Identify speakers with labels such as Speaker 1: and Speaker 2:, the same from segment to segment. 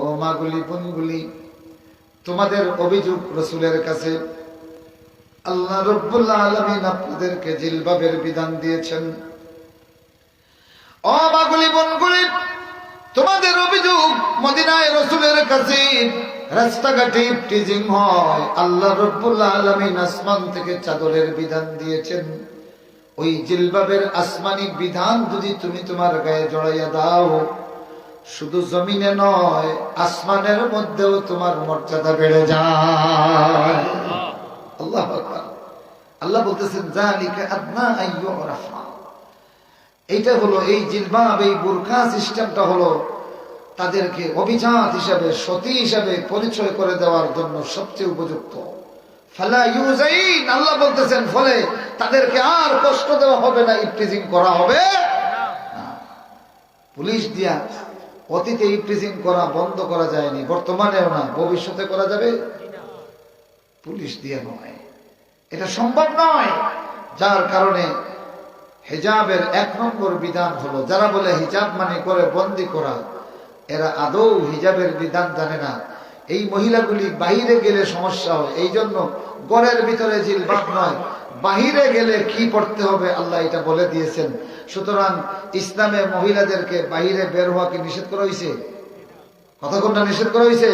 Speaker 1: ও মাগুলি বোনগুলি তোমাদের অভিযোগ রসুলের কাছে। আল্লাহ রব্বুল্লাহ আলমিন আপনাদেরকে জিলবাবের বিধান দিয়েছেন। ও মাগুলি বোনগুলি তোমাদের অভিযোগ মদিনায় রসুলের কাছে রাস্তাঘাটে টিজিং হয়। আল্লাহ রব্বুল্লাহ আলমিন আসমান থেকে চাদরের বিধান দিয়েছেন। ওই জিলবাবের আসমানি বিধান যদি তুমি তোমার গায়ে জড়াইয়া দাও শুধু জমিনে নয়, আসমানের মধ্যেও তোমার মর্যাদা বেড়ে যায়। আল্লাহ আল্লাহ বলতেছেন এইটা হলো এই জিলবাব, এই বুরখা সিস্টেমটা হলো তাদেরকে অভিজাত হিসাবে, সতী হিসাবে পরিচয় করে দেওয়ার জন্য সবচেয়ে উপযুক্ত। আল্লাহ বলতেছেন, ফলে তাদেরকে আর কষ্ট দেওয়া হবে না ইফটিজিং করা হবে পুলিশ দিয়া অতীতে ইপ্রিজিং করা বন্ধ করা যায়নি, বর্তমানেও না, ভবিষ্যতে করা যাবে? পুলিশ দিয়ে নয়। এটা সম্ভব নয়। যার কারণে হেজাবের এক নম্বর বিধান হলো, যারা বলে হিজাব মানে করে বন্দি করা, এরা আদৌ হিজাবের বিধান জানে না। এই মহিলাগুলি বাহিরে গেলে সমস্যা হয়। এই জন্য গড়ের ভিতরে জিলবাব নয়। বাহিরে গেলে কি পড়তে হবে আল্লাহ এটা বলে দিয়েছেন। সুতরাং ইসলামে মহিলাদেরকে বাহিরে বের হওয়া কি নিষেধ করা হয়েছে? কথা কোনটা নিষেধ করা হয়েছে?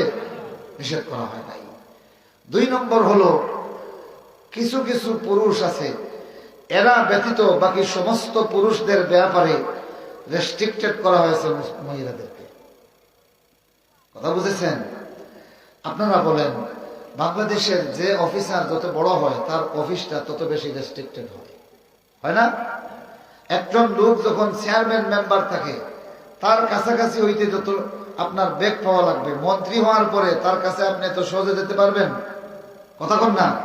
Speaker 1: নিষেধ করা হয় নাই। দুই নম্বর হলো, কিছু কিছু পুরুষ আছে, এরা ব্যতীত বাকি সমস্ত পুরুষদের ব্যাপারে রেস্ট্রিক্টেড করা হয়েছে মহিলাদেরকে। কথা বুঝেছেন? আপনারা বলেন, বাংলাদেশের যে অফিসার যত বড় হয়, তার অফিসটা তত বেশি রেস্ট্রিক্টেড হয়। হয় না? একজন লোক যখন চেয়ারম্যান মেম্বার থাকে, তার কাছাকাছি হইতে যত আপনার বেগ পাওয়া লাগবে, মন্ত্রী হওয়ার পরে তার কাছে আপনি তো সহজে যেতে পারবেন? কথা কন না।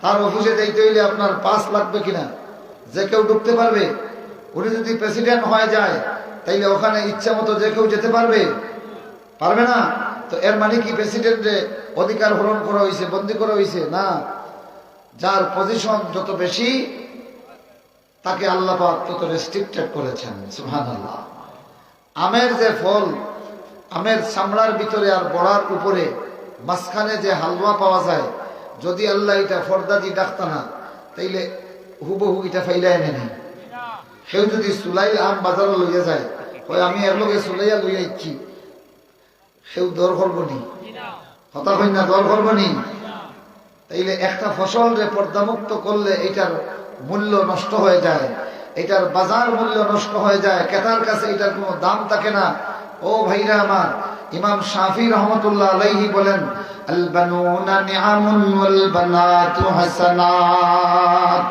Speaker 1: তার অফিসে যাইতে হইলে আপনার পাস লাগবে কিনা? যে কেউ ঢুকতে পারবে, উনি যদি প্রেসিডেন্ট হয়ে যায়, তাইলে ওখানে ইচ্ছা মতো যে কেউ যেতে পারবে। পারবে না? তো এর মানে কি প্রেসিডেন্টে অধিকার হরণ করা হয়েছে বন্দি করা হয়েছে না। যার পজিশন যত বেশি তাকে আল্লাহ পাক তত রেস্ট্রিক্টেড করেছেন। সুহান আল্লাহ আমের যে ফল আমের চামড়ার ভিতরে আর বড়ার উপরে মাঝখানে যে হালুয়া পাওয়া যায় যদি আল্লাহ এটা ফর্দা দিয়ে ডাকতা না তাইলে হুবহু এটা ফাইলা এনে নেই কেউ যদি সুলাই আম বাজারে লইয়া যায় হয় আমি এর লগে সুলাইয়া লইয়া ইচ্ছি সেও দর করব নি। হতা হই না দর করব নি? তাইলে একটা ফসল রে পর্দামুক্ত করলে এটার মূল্য নষ্ট হয়ে যায়, এটার বাজার মূল্য নষ্ট হয়ে যায়, ক্রেতার কাছে এটার কোনো দাম থাকে না। ও ভাইরা আমার, ইমাম শাফি রহমতুল্লাহ আলাইহি বলেন আল বানুনা নিআমুন ওয়াল বানাতু হাসানাত।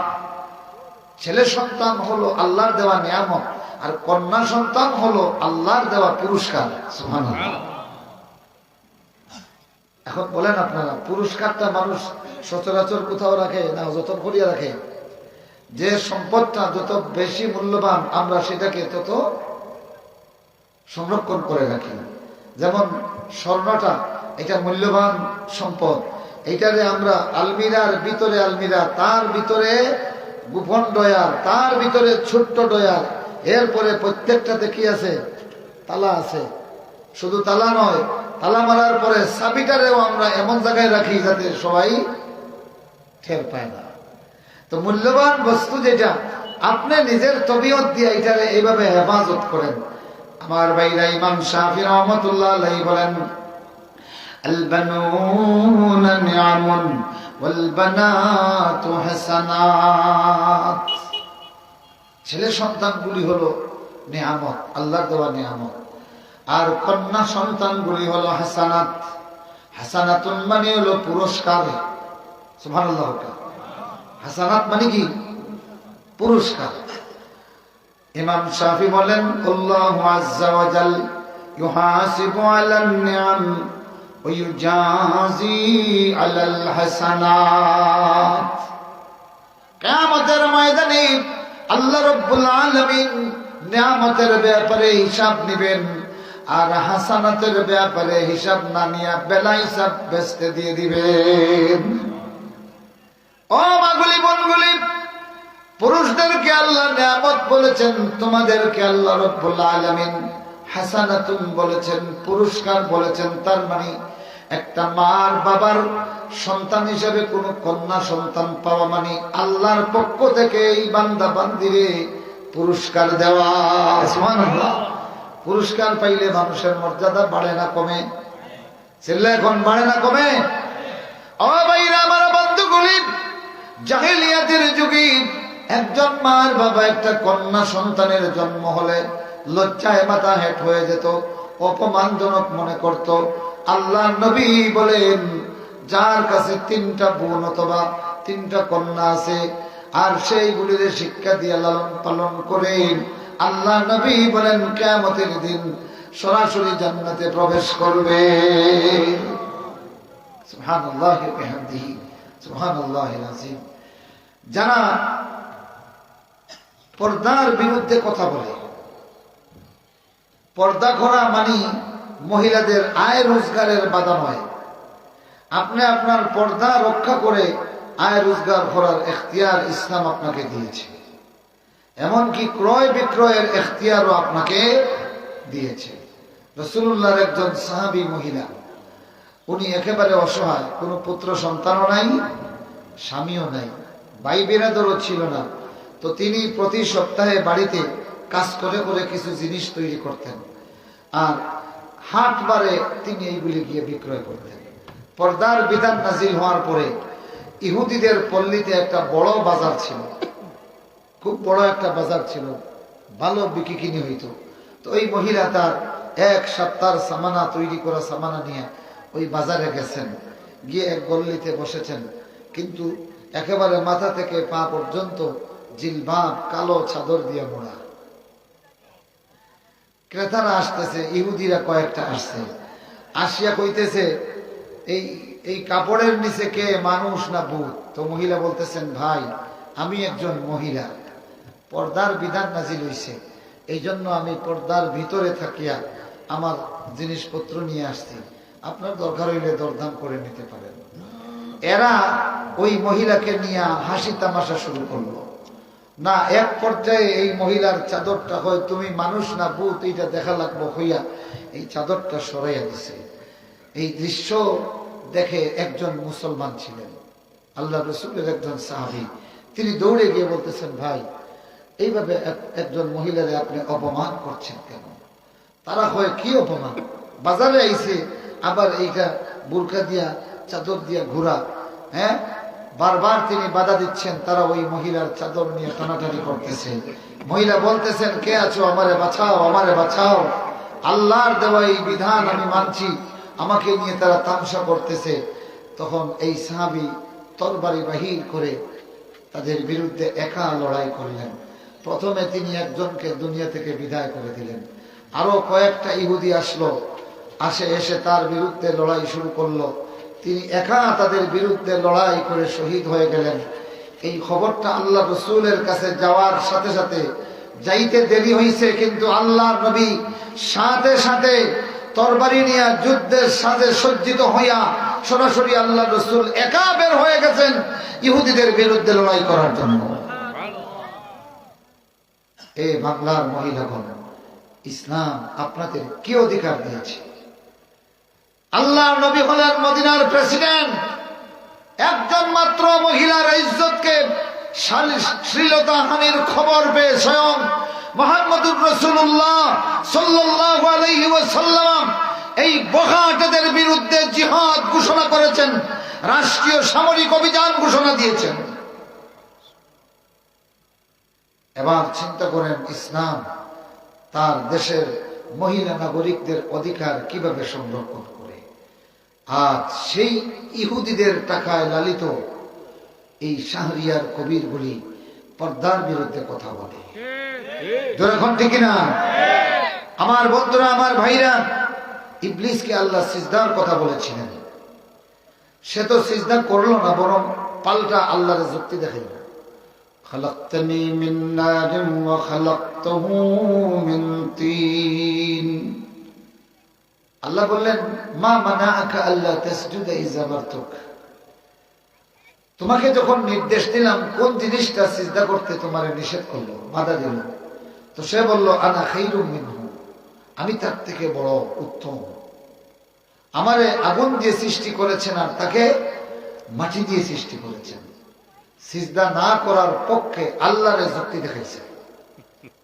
Speaker 1: ছেলে সন্তান হলো আল্লাহর দেওয়া নিয়ামত, আর কন্যা সন্তান হলো আল্লাহর দেওয়া পুরস্কার। সুবহানাল্লাহ। এখন বলেন আপনারা, পুরস্কারটা মানুষ সচরাচর কোথাও রাখে না, যতন করিয়া রাখে? যে সম্পদটা যত বেশি মূল্যবান আমরা সেটাকে তত সংরক্ষণ করে রাখি। যেমন স্বর্ণটা, এটা মূল্যবান সম্পদ। এইটারে আমরা আলমিরার ভিতরে আলমিরা, তার ভিতরে গোপন ডয়ার, তার ভিতরে ছোট্ট ডয়ার, এরপরে প্রত্যেকটাতে কি আছে? তালা আছে। শুধু তালা নয় তালা মারার পরে সাবিটারেও আমরা এমন জায়গায় রাখি যাতে সবাই ঠের পায় না তো মূল্যবান বস্তু যেটা আপনি নিজের তবিয়ত দিয়ে এটারে এইভাবে হেফাজত করেন আমার ভাইরা ইমাম শাহি রহমতুল্লাহ আলাইহি বলেন البنون نعم والبنات حسنات ছেলে সন্তানগুলি হলো নিয়ামত আল্লাহর দেওয়া নিয়ামত আর কন্যা সন্তানগুলি হলো হাসানাত। হাসানাতুন মানে হলো পুরস্কার। হাসানাত মানে কি? পুরস্কার। ইমাম শাফি বলেন, আল্লাহু ময়দানে আল্লাহ রাব্বুল আলামিন ব্যাপারে হিসাব নেবেন। আর হাসানাতের ব্যাপারে হিসাব না নিয়ে বেলা হিসাব বেচতে দিয়ে দিবেন ও মাগুলি বনগুলি, পুরুষদেরকে আল্লাহ নিয়ামত বলেছেন, তোমাদেরকে আল্লাহ রব্বুল আলামিন হাসানাতুন বলেছেন, পুরস্কার বলেছেন, তার মানে একটা মার বাবার সন্তান হিসেবে কোন কন্যা সন্তান পাওয়া মানে আল্লাহর পক্ষ থেকে এই বান্দা বান্দিরে পুরস্কার দেওয়া। পুরস্কার পাইলে মানুষের মর্যাদা বাড়ে না কমে। ছেলে এখন বাড়ে না কমে। আমার বন্ধুগুলি, জাহেলিয়াতের যুগে একজন মার বাবা, একটা কন্যা সন্তানের জন্ম হলে লজ্জায় মাথা হেট হয়ে যেত, অপমানজনক মনে করত। আল্লাহ নবী বলেন, যার কাছে তিনটা বোন অথবা তিনটা কন্যা আছে, আর সেইগুলির শিক্ষা দিয়ে লালন পালন করেন। আল্লাহ নবী বলেন কেমতের দিন সরাসরি জান্নাতে প্রবেশ করবে। যারা পর্দার বিরুদ্ধে কথা বলে, পর্দা করা মানে মহিলাদের আয় রোজগারের বাধা নয়। আপনি আপনার পর্দা রক্ষা করে আয় রোজগার করার এখতিয়ার ইসলাম আপনাকে দিয়েছে। এমনকি ক্রয় বিক্রয়ের এখতিয়ারও আপনাকে দিয়েছে। রসুল্লাহর একজন সাহাবি মহিলা, উনি একেবারে অসহায়, কোনো পুত্র সন্তানও নাই, স্বামীও নাই, ভাই বিরাদরও ছিল না। তো তিনি প্রতি সপ্তাহে বাড়িতে কাজ করে করে কিছু জিনিস তৈরি করতেন। আর হাট বারে তিনি এইগুলি গিয়ে বিক্রয় করতেন। পর্দার বিধান নাজিল হওয়ার পরে ইহুদিদের পল্লীতে একটা বড় বাজার ছিল। খুব বড় একটা বাজার ছিল। ভালো বিক্রি কিনে হইতো। তো ওই মহিলা তার এক সপ্তাহ সামানা তৈরি করা সামানা নিয়ে ওই বাজারে গেছেন। গিয়ে এক গল্লিতে বসেছেন। কিন্তু একেবারে মাথা থেকে পা পর্যন্ত জিলবাব কালো চাদর দিয়ে মোড়া। ক্রেতারা আসতেছে, ইহুদিরা কয়েকটা আসছে। আসিয়া কইতেছে, এই এই কাপড়ের নিচে কে মানুষ না ভূত? তো মহিলা বলতেছেন, ভাই, আমি একজন মহিলা। পর্দার বিধান নাজিল হইছে। এই জন্য আমি পর্দার ভিতরে থাকিয়া আমার জিনিসপত্র নিয়ে আসছি। আপনার দরকার হইলে দরদাম করে নিতে পারেন। এরা ওই মহিলাকে নিয়ে হাসি তামাশা শুরু করল। না, এক পর্যায়ে এই মহিলার চাদরটা হয়, তুমি মানুষ না ভূত? এইটা দেখা লাগবো হইয়া এই চাদরটা সরাইয়া দিছে। এই দৃশ্য দেখে একজন মুসলমান ছিলেন। আল্লাহ রসুলের একজন সাহাবি। তিনি দৌড়ে গিয়ে বলতেছেন, ভাই এইভাবে এক- একজন মহিলারে আপনি অপমান করছেন কেন? তারা হয় কি অপমান? বাজারে আইছে, আবার এইটা বুরকা দিয়া, চাদর দিয়া ঘোরা হ্যাঁ? বারবার তিনি বাধা দিচ্ছেন, তারা ওই মহিলার চাদর নিয়ে টানাটানি করতেছে। মহিলা বলতেছেন, কে আছো? আমারে বাঁচাও আমারে বাঁচাও। আল্লাহর দেওয়া এই বিধান আমি মানছি। আমাকে নিয়ে তারা তামসা করতেছে। তখন এই সাহাবি তরবারি বাহির করে তাদের বিরুদ্ধে একা লড়াই করলেন। প্রথমে তিনি একজনকে দুনিয়া থেকে বিদায় করে দিলেন। আরও কয়েকটা ইহুদি আসলো, আসে এসে তার বিরুদ্ধে লড়াই শুরু করল। তিনি একা তাদের বিরুদ্ধে লড়াই করে শহীদ হয়ে গেলেন। এই খবরটা আল্লাহ রসুলের কাছে যাওয়ার সাথে সাথে যাইতে দেরি হয়েছে কিন্তু আল্লাহ নবী সাথে সাথে তরবারি নিয়ে যুদ্ধের সাথে সজ্জিত হইয়া সরাসরি আল্লাহ রসুল একা বের হয়ে গেছেন ইহুদিদের বিরুদ্ধে লড়াই করার জন্য। এ বাংলার মহিলাগণ ইসলাম আপনাদের কি অধিকার দিয়েছে? আল্লাহ নবী হলেন মদিনার প্রেসিডেন্ট। একজন মাত্র মহিলার ইজ্জতকে শালী- শ্লীলতা হানির খবর পেয়ে স্বয়ং মোহাম্মদুর রসুল্লাহ সাল্লাহ আলহি এই বখাটেদের বিরুদ্ধে জিহাদ ঘোষণা করেছেন, রাষ্ট্রীয় সামরিক অভিযান ঘোষণা দিয়েছেন। এবার চিন্তা করেন ইসলাম, তার দেশের মহিলা নাগরিকদের অধিকার কীভাবে সংরক্ষণ করে। আর সেই ইহুদিদের টাকায় লালিত এই শাহরিয়ার কবিরগুলি পর্দার বিরুদ্ধে কথা বলে। না আমার বন্ধুরা, আমার ভাইরা, ইবলিসকে আল্লাহ সিজদার কথা বলেছিলেন। সে তো সিজদা করল না, বরং পাল্টা আল্লাহর যুক্তি দেখাইল। خلقتني من نار وخلقته من طين আল্লাহ বললেন মা মানাআকা আল্লাহ তাসজুদা ইযা মারতুক তোমাকে যখন নির্দেশ দিলাম কোন জিনিসটা সিজদা করতে তোমারে নিষেধ করলো বাধা দিল তো সে বলল আনা খাইরুম মিনহু আমি তার থেকে বড় উত্তম আমারে আগুন দিয়ে সৃষ্টি করেছেন আর তাকে মাটি দিয়ে সৃষ্টি করেছেন সিজদা না করার পক্ষে আল্লাহরে যুক্তি দেখাইছে।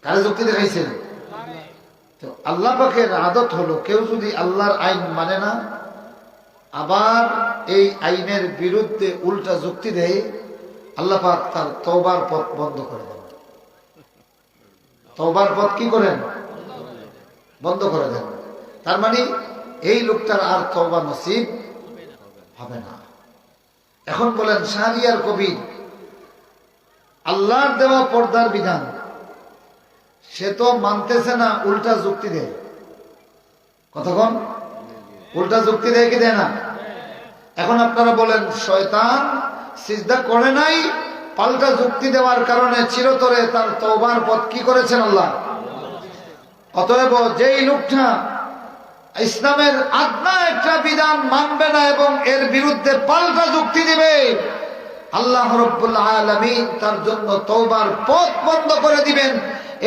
Speaker 1: কারে যুক্তি দেখাইছেন? তো আল্লাহ পাকের আদত হলো, কেউ যদি আল্লাহর আইন মানে না, আবার এই আইনের বিরুদ্ধে উল্টা যুক্তি দেয়, আল্লাহ পাক তার তওবার পথ বন্ধ করে দেন। তওবার পথ কি করেন? বন্ধ করে দেন। তার মানে এই লোকটার আর তওবা নসিব হবে না। এখন বলেন, শাহরিয়ার কবির আল্লাহর দেওয়া পর্দার বিধান। সে তো মানতেছে না, উল্টা যুক্তি দেয়। কতক্ষণ উল্টা যুক্তি দেয় কি দেয় না? এখন আপনারা বলেন, শয়তান সিজদা করে নাই, পাল্টা যুক্তি দেওয়ার কারণে চিরতরে তার তওবার পথ কি করেছেন আল্লাহ? অতএব যেই লোকটা ইসলামের আদনা একটা বিধান মানবে না এবং এর বিরুদ্ধে পাল্টা যুক্তি দিবে আল্লাহ রব্বুল্লাহ আলমিন তার জন্য তওবার পথ বন্ধ করে দিবেন।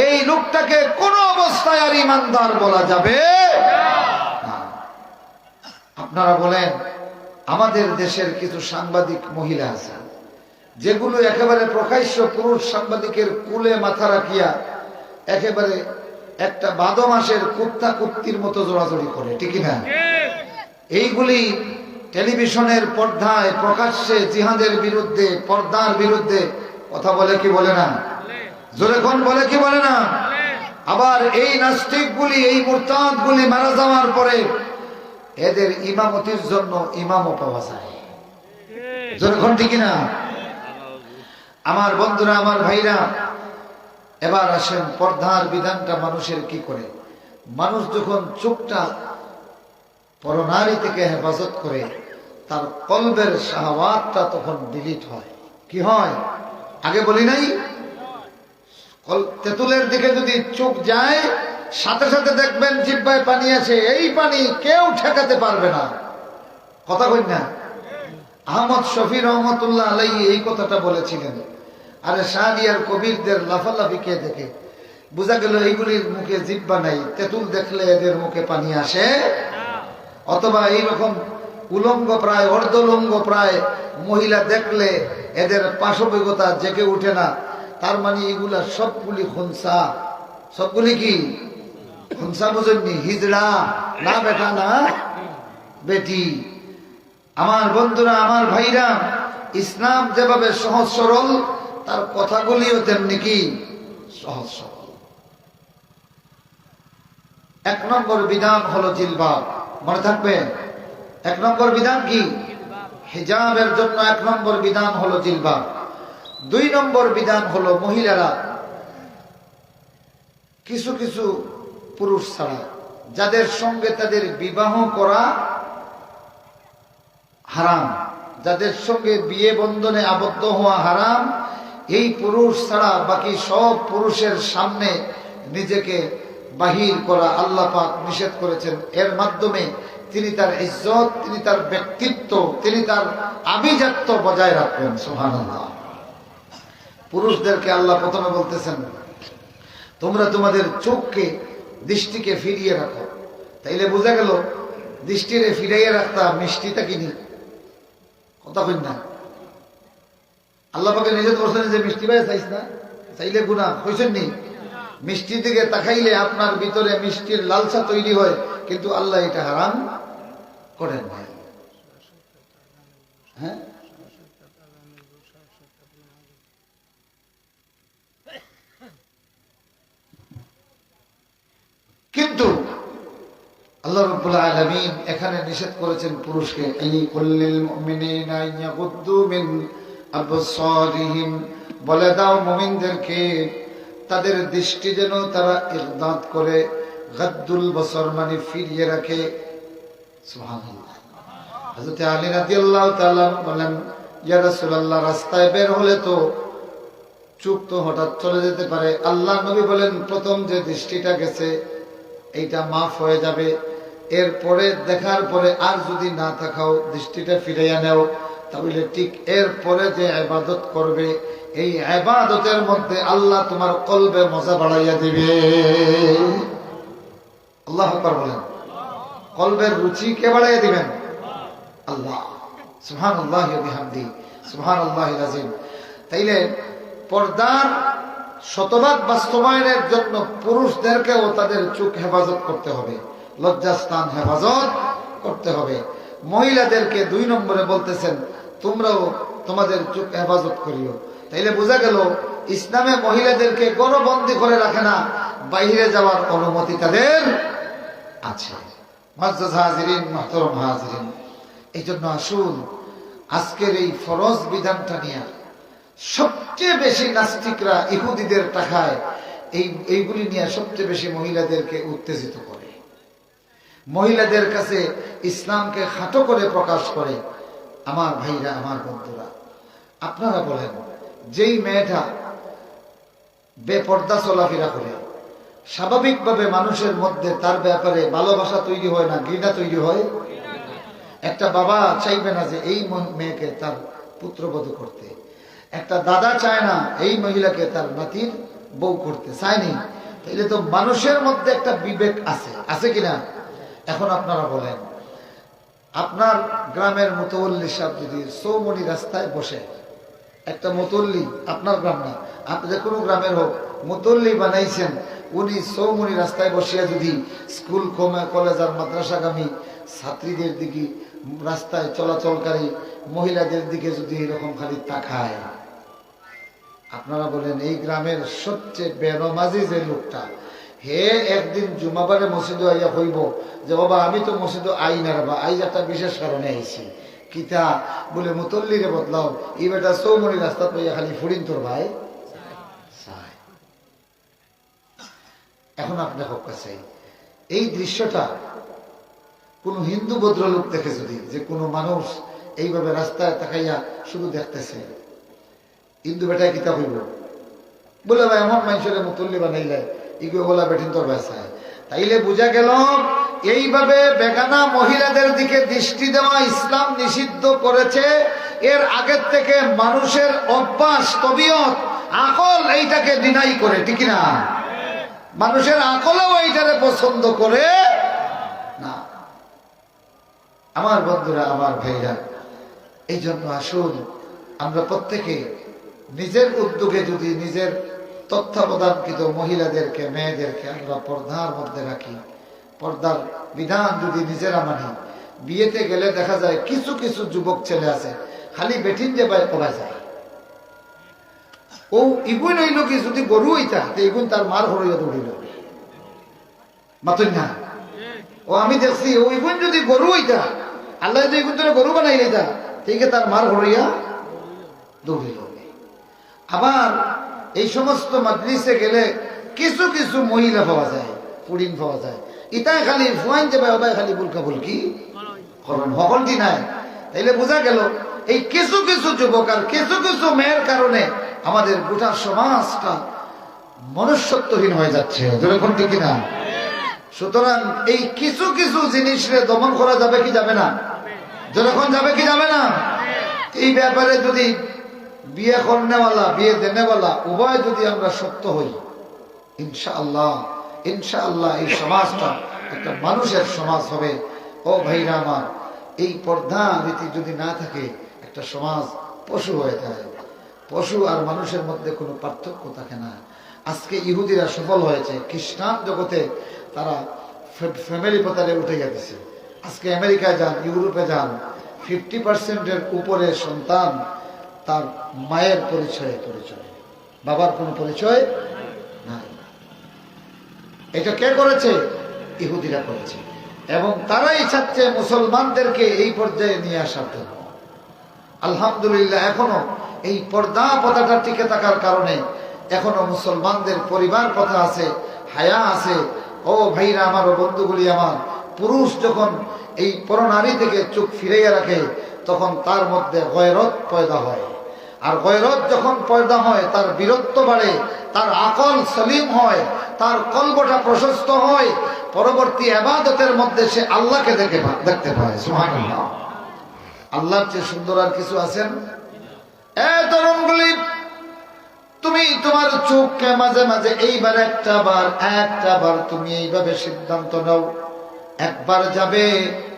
Speaker 1: এই লোকটাকে কোন অবস্থায় আর ইমানদার বলা যাবে আপনারা বলেন আমাদের দেশের কিছু সাংবাদিক মহিলা আছে যেগুলো একেবারে প্রকাশ্য পুরুষ সাংবাদিকের কুলে মাথা রাখিয়া একেবারে একটা বাদ মাসের কুত্তা কুত্তির মতো জোড়াজড়ি করে ঠিক না এইগুলি টেলিভিশনের পর্দায় প্রকাশ্যে জিহাদের বিরুদ্ধে, পর্দার বিরুদ্ধে কথা বলে কি বলে না? জোরে বলে কি বলে না? আবার এই নাস্তিকগুলি, এই মুরতাদগুলি মারা যাওয়ার পরে এদের ইমামতির জন্য ইমামও পাওয়া যায়। জোরে না আমার বন্ধুরা, আমার ভাইরা, এবার আসেন পর্দার বিধানটা মানুষের কি করে? মানুষ যখন চোখটা পরনারী থেকে হেফাজত করে তার কলবের শাহওয়াতটা তখন ডিলিট হয়। কি হয়? আগে বলি নাই? তেঁতুলের দিকে যদি চোখ যায়, সাথে সাথে দেখবেন জিব্বায় পানি আছে। এই পানি কেউ ঠেকাতে পারবে না। কথা কই না? আহমদ শফি রহমতুল্লাহ আলাই এই কথাটা বলেছিলেন। আরে শাহরিয়ার কবিরদের লাফালাফিকে দেখে? বোঝা গেল এইগুলির মুখে জিব্বা নাই। তেঁতুল দেখলে এদের মুখে পানি আসে। অথবা এইরকম উলঙ্গ প্রায়, অর্ধলঙ্গ প্রায় মহিলা দেখলে এদের পাশবিকতা জেগে উঠে না। তার মানে এগুলা সবগুলি খুনসা। সবগুলি কি? খুনসা বুঝেননি? হিজড়া। না বেটা, না বেটি। আমার বন্ধুরা, আমার ভাইরা, ইসলাম যেভাবে সহজ সরল, তার কথাগুলিও তেমনি কি? সহজ সরল। এক নম্বর বিধান হলো জিলবাব। মনে থাকবে? এক নম্বর বিধান কি? হিজাবের জন্য এক নম্বর বিধান হলো জিলবাব দুই নম্বর বিধান হলো মহিলারা কিছু কিছু পুরুষ ছাড়া, যাদের সঙ্গে তাদের বিবাহ করা হারাম, যাদের সঙ্গে বিয়ে বন্ধনে আবদ্ধ হওয়া হারাম, এই পুরুষ ছাড়া বাকি সব পুরুষের সামনে নিজেকে বাহির করা আল্লাহ পাক নিষেধ করেছেন। এর মাধ্যমে তিনি তার ইজ্জত, তিনি তার ব্যক্তিত্ব, তিনি তার আভিজাত্য বজায় রাখবেন সোহান পুরুষদেরকে আল্লাহ প্রথমে বলতেছেন, তোমরা তোমাদের চোখকে, দৃষ্টিকে ফিরিয়ে রাখো। তাইলে বোঝা গেল, দৃষ্টিরে ফিরাইয়ে রাখতা মিষ্টিটা কিনি কথা কই না। আল্লাহ পাকে নিজে বলছেন যে মিষ্টি ভাই চাইস না? চাইলে গুণা কইছেন নি? মিষ্টির দিকে তাকাইলে আপনার ভিতরে মিষ্টির লালসা তৈরি হয়, কিন্তু আল্লাহ এটা হারাম করেন ভাই হ্যাঁ? কিন্তু আল্লাহ রব্বুল আলামিন এখানে নিষেধ করেছেন পুরুষকে এই কুল্লিল মুমিনিনা ইয়াগুদ্দু মিন আবসারিহিম। বলে দাও মুমিনদেরকে, তাদের দৃষ্টি যেন তারা ইরদাদ করে, গাদ্দুল বসর মানে ফিরিয়ে রাখে। এরপরে দেখার পরে আর যদি না থাকাও দৃষ্টিটা ফিরাইয়া নেও, তাহলে ঠিক এরপরে যে আবাদত করবে, এই আবাদতের মধ্যে আল্লাহ তোমার কলবে মজা বাড়াইয়া দিবে। আল্লাহ বলেন। কলবের রুচি কে বাড়াইয়া দিবেন? আল্লাহ। সুহান আল্লাহ বিহামদি। সুহান আল্লাহ আজিম তাইলে পর্দার শতভাগ বাস্তবায়নের জন্য পুরুষদেরকেও তাদের চোখ হেফাজত করতে হবে, লজ্জাস্থান হেফাজত করতে হবে। মহিলাদেরকে দুই নম্বরে বলতেছেন, তোমরাও তোমাদের চোখ হেফাজত করিও। তাইলে বোঝা গেল, ইসলামে মহিলাদেরকে গণবন্দি করে রাখে না, বাইরে যাওয়ার অনুমতি তাদের আছে। সবচেয়ে বেশি নাস্তিকরা ইহুদিদের টাকায় এই, এইগুলি নিয়ে সবচেয়ে বেশি মহিলাদেরকে উত্তেজিত করে। মহিলাদের কাছে ইসলামকে খাটো করে প্রকাশ করে আমার ভাইরা, আমার বন্ধুরা। আপনারা বলেন, যেই মেয়েটা বেপর্দা চলাফেরা করে স্বাভাবিকভাবে মানুষের মধ্যে তার ব্যাপারে ভালোবাসা তৈরি হয় না, ঘৃণা তৈরি হয়। একটা বাবা চাইবে না যে এই মেয়েকে তার পুত্রবধূ করতে। একটা দাদা চায় না এই মহিলাকে তার নাতির বউ করতে। চায়নি তাইলে তো মানুষের মধ্যে একটা বিবেক আছে। আছে কিনা? এখন আপনারা বলেন, আপনার গ্রামের মতল্লি সাহেব যদি সৌমনি রাস্তায় বসে, একটা মতল্লি, আপনার গ্রাম না, আপনি যে কোনো গ্রামের হোক, মতল্লি বানাইছেন উনি সৌমনি রাস্তায় বসিয়া যদি স্কুল কলেজ আর মাদ্রাসাগামী ছাত্রীদের দিকে রাস্তায় চলাচলকারী মহিলাদের দিকে যদি এরকম খালি তাকায়, আপনারা বলেন, এই গ্রামের সবচেয়ে বেনমাজি যে লোকটা, হে একদিন জুমাবারে মসজিদে আইয়া হইব যে, বাবা, আমি তো মসজিদে আই না বা আই একটা বিশেষ কারণে আইছি। কিতা বলে, মুতল্লিরে বদলাও, এই বেটা সৌমনি রাস্তা পাইয়া খালি ফুরিন তোর ভাই চায়। এখন আপনার হোক কাছে এই দৃশ্যটা কোন হিন্দু ভদ্রলোক দেখে যদি, যে কোনো মানুষ এইভাবে রাস্তায় তাকাইয়া শুধু দেখতেছে। হিন্দু বেটায় কিতাব হইব বলে ভাই, এমন মানুষের মুতল্লি বানাইলে, ইগো বলা বেঠিন তোর ব্যবসায় তাইলে বোঝা গেল, এইভাবে বেগানা মহিলাদের দিকে দৃষ্টি দেওয়া ইসলাম নিষিদ্ধ করেছে। এর আগের থেকে মানুষের অভ্যাস, তবিয়ত, আকল এইটাকে ডিনাই করে, ঠিক না মানুষের আকলেও এইটারে পছন্দ করে না। আমার বন্ধুরা, আমার ভাইরা এই জন্য আসুন, আমরা প্রত্যেকে নিজের উদ্যোগে যদি নিজের তত্ত্বাবধানকৃত মহিলাদেরকে, মেয়েদেরকে আমরা পর্দার মধ্যে রাখি, পর্দার বিধান যদি নিজেরা মানি, বিয়েতে গেলে দেখা যায় কিছু কিছু যুবক ছেলে আছে, খালি বেঠিন যে পায় পড়া যায়। ও ইগুন হইল কি, যদি গরু হইতা ইগুন তার মার মাতুন না? ও আমি দেখছি, ও ইগুন যদি গরু হইতা, আল্লাহ যদি গরু বানাই লইতা ঠিক তার মার হরইয়া দৌড়িল। আবার এই সমস্ত মাজলিসে গেলে কিছু কিছু মহিলা পাওয়া যায় পুডিং পাওয়া যায়। ইটাই খালি ফুয়াইন যাবে ওবাই খালি বুলকা বুলকি করণ। সকলটি নাই? তাইলে বোঝা গেল, এই কিছু কিছু যুবক আর কিছু কিছু মেয়ের কারণে আমাদের গোটা সমাজটা মনুষ্যত্বহীন হয়ে যাচ্ছে। যেরকম ঠিক না সুতরাং এই কিছু কিছু জিনিসরে দমন করা যাবে কি যাবে না? যেরকম যাবে কি যাবে না? এই ব্যাপারে যদি বিয়ে করনেওয়ালা বিয়ে দেনেওয়ালা, উভয় যদি আমরা সত্য হই, ইনশাআল্লাহ ইনশাআল্লাহ এই সমাজটা একটা মানুষের সমাজ হবে। ও ভাইরা আমার, এই পর্দা রীতি যদি না থাকে, একটা সমাজ পশু হয়ে যায়। পশু আর মানুষের মধ্যে কোনো পার্থক্য থাকে না। আজকে ইহুদিরা সফল হয়েছে, খ্রিস্টান জগতে তারা ফ্যামিলি পতালে উঠে গেছে। আজকে আমেরিকায় যান, ইউরোপে যান, ফিফটি পার্সেন্টের উপরে সন্তান তার মায়ের পরিচয়ে পরিচয়। বাবার কোনো পরিচয় নাই। এটা কে করেছে? ইহুদিরা করেছে। এবং তারাই চাচ্ছে মুসলমানদেরকে এই পর্যায়ে নিয়ে আসার জন্য। আলহামদুলিল্লাহ, এখনও এই পর্দা পতাটা টিকে থাকার কারণে এখনও মুসলমানদের পরিবার কথা আছে, হায়া আছে। ও ভাইরা আমার বন্ধুগুলি আমার, পুরুষ যখন এই পরনারী থেকে চোখ ফিরাইয়া রাখে, তখন তার মধ্যে গয়রত পয়দা হয়। আর গয়রত যখন পয়দা হয়, তার বীরত্ব বাড়ে, তার আকল সলিম হয়, তার কল্পটা প্রশস্ত হয়। পরবর্তী আবাদতের মধ্যে সে আল্লাহকে দেখে দেখতে পায়, সুবহানাল্লাহ। আল্লাহর চেয়ে সুন্দর আর কিছু আছেন তুমি তোমার মাঝে মাঝে এইবার একটা বার একটা বার তুমি এইভাবে সিদ্ধান্ত নাও। একবার যাবে,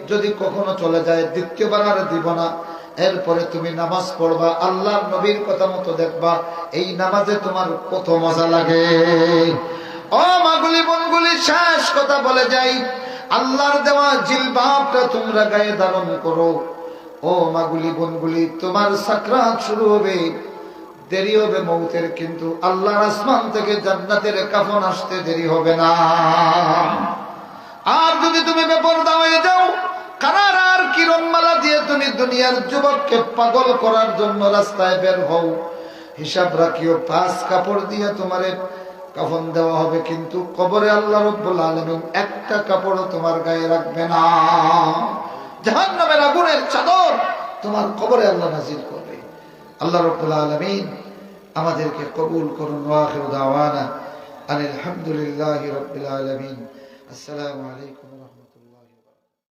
Speaker 1: যদি কখনো চলে যায়, দ্বিতীয়বার আর দিব না। এরপরে তুমি নামাজ পড়বা আল্লাহ নবীর কথা মতো দেখবা, এই নামাজে তোমার কত মজা লাগে। ও মাগুলি বনগুলি শেষ কথা বলে যাই। আল্লাহর দেওয়া জিলবাবটা তোমরা গায়ে ধারণ করো। ও মাগুলি বনগুলি তোমার সাকরাত শুরু হবে। দেরি হবে মৌতের, কিন্তু আল্লাহর আসমান থেকে জান্নাতের কাফন আসতে দেরি হবে না। আর যদি তুমি বেপরদা হয়ে যাও, কারার আর দিয়ে তুমি দুনিয়ার যুবককে পাগল করার জন্য রাস্তায় বের হও। হিসাব রাখিও, পাঁচ কাপড় দিয়ে তোমারে কাফন দেওয়া হবে, কিন্তু কবরে আল্লাহ রব্বুল আলমিন একটা কাপড়ও তোমার গায়ে রাখবে না। জাহান নামের আগুনের চাদর তোমার কবরে আল্লাহ নাজির করবে। আল্লাহ রব্বুল আলমিন আমাদেরকে কবুল করুন ওয়াখির দাওয়ানা আলহামদুলিল্লাহ রব্বিল আলমিন। আসসালামু আলাইকুম।